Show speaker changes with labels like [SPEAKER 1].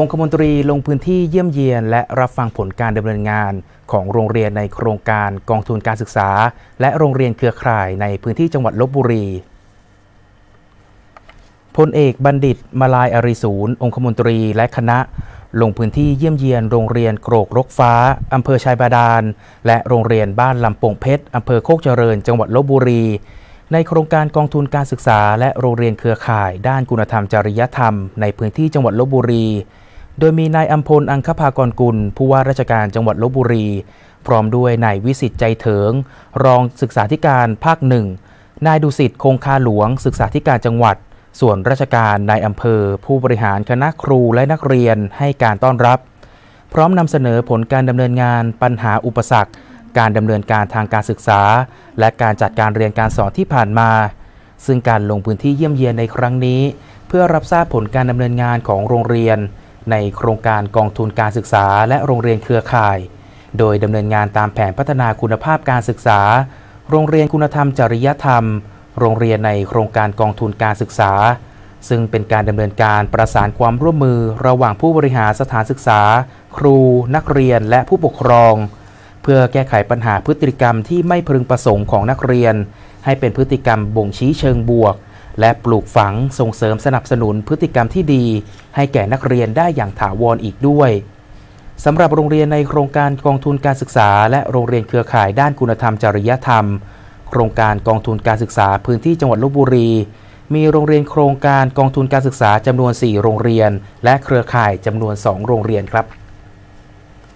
[SPEAKER 1] องคมนตรีลงพื้นที่เยี่ยมเยียน และรับฟังผลการดำเนินงานของโรงเรียนในโครงการกองทุนการศึกษา และโรงเรียนเครือข่ายในพื้นที่จังหวัดลบบุรี พลเอกบัณฑิต มาลายอริสูรองคมนตรีและคณะ ลงพื้นที่เยี่ยมเยียนโรงเรียนโกรกรกฟ้าอำเภอชายบาดาล และโรงเรียนบ้านลำโป่งเพชรอำเภอโคกเจริญ จังหวัดลบบุรี ในโครงการกองทุนการศึกษา และโรงเรียนเครือข่าย ด้านคุณธรรมจริยธรรม ในพื้นที่จังหวัดลบบุรี โดยมีนายอัมพลอังคภากรกุล ผู้ว่าราชการจังหวัดลบบุรี พร้อมด้วยนายวิสิตใจเถิง รองศึกษาธิการภาคหนึ่งนายดุสิตคงคาหลวง ศึกษาธิการจังหวัด ส่วนราชการนายอำเภอ ผู้บริหารคณะครูและนักเรียนให้การต้อนรับ พร้อมนำเสนอผลการดำเนินงานปัญหาอุปสรรค การดำเนินการทางการศึกษา และการจัดการเรียนการสอนที่ผ่านมา ซึ่งการลงพื้นที่เยี่ยมเยียนในครั้งนี้ เพื่อรับทราบผลการดำเนินงานของโรงเรียน ในโครงการกองทุนการศึกษาและโรงเรียนเครือข่าย โดยดำเนินงานตามแผนพัฒนาคุณภาพการศึกษา โรงเรียนคุณธรรมจริยธรรม โรงเรียนในโครงการกองทุนการศึกษา ซึ่งเป็นการดำเนินการประสานความร่วมมือระหว่างผู้บริหารสถานศึกษา ครู นักเรียนและผู้ปกครอง เพื่อแก้ไขปัญหาพฤติกรรมที่ไม่พึงประสงค์ของนักเรียน ให้เป็นพฤติกรรมบ่งชี้เชิงบวก และปลูกฝังส่งเสริมสนับสนุนพฤติกรรมที่ดี ให้แก่นักเรียนได้อย่างถาวรอีกด้วยสำหรับโรงเรียนในโครงการกองทุนการศึกษา และโรงเรียนเครือข่ายด้านคุณธรรมจริยธรรม โครงการกองทุนการศึกษาพื้นที่จังหวัดลบบุรี มีโรงเรียนโครงการกองทุนการศึกษาจำนวน 4 โรงเรียน และเครือข่ายจำนวน 2 โรงเรียนครับ